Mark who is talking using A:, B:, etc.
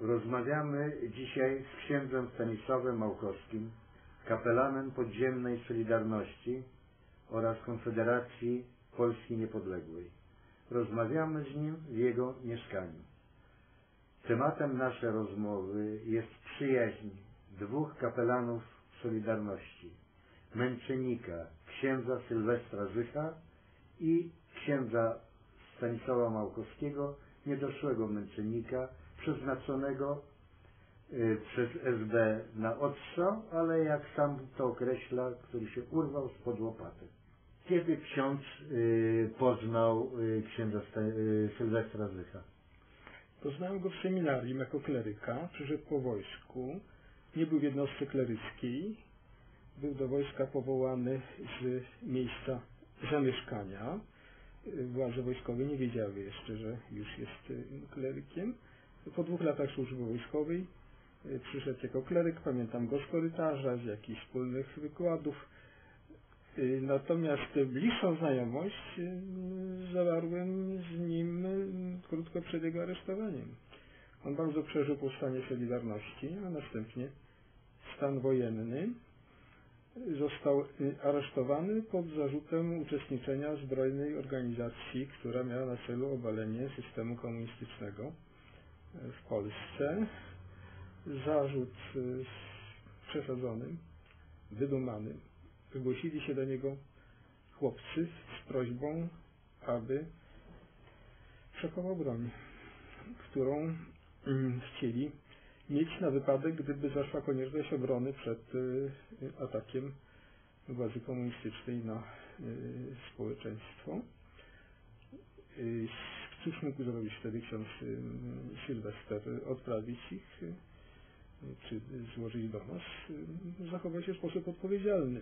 A: Rozmawiamy dzisiaj z księdzem Stanisławem Małkowskim, kapelanem podziemnej Solidarności oraz Konfederacji Polski Niepodległej. Rozmawiamy z nim w jego mieszkaniu. Tematem naszej rozmowy jest przyjaźń dwóch kapelanów Solidarności. Męczennika, księdza Sylwestra Zycha i księdza Stanisława Małkowskiego, niedoszłego męczennika, przeznaczonego y, przez SB na odstrzał, ale jak sam to określa, który się urwał spod łopaty. Kiedy ksiądz y, poznał y, księdza Sylwestra Zycha?
B: Poznałem go w seminarium jako kleryka, przyszedł po wojsku, nie był w jednostce kleryckiej, był do wojska powołany z miejsca zamieszkania. Władze wojskowe nie wiedziały jeszcze, że już jest y, klerykiem. Po dwóch latach służby wojskowej y, przyszedł jako kleryk, pamiętam go z korytarza, z jakichś wspólnych wykładów. Y, Natomiast bliższą znajomość zawarłem z nim krótko przed jego aresztowaniem. On bardzo przeżył powstanie Solidarności, a następnie stan wojenny. Został y, aresztowany pod zarzutem uczestniczenia w zbrojnej organizacji, która miała na celu obalenie systemu komunistycznego y, w Polsce. Zarzut y, przesadzonym, wydumanym. Zgłosili się do niego chłopcy z prośbą, aby przechował broń, którą mm, chcieli mieć na wypadek, gdyby zaszła konieczność obrony przed y, y, atakiem władzy komunistycznej na y, społeczeństwo. Cóż mógł zrobić wtedy ksiądz Sylwester? Odprawić ich, czy złożyć do nas? Zachował się w sposób odpowiedzialny.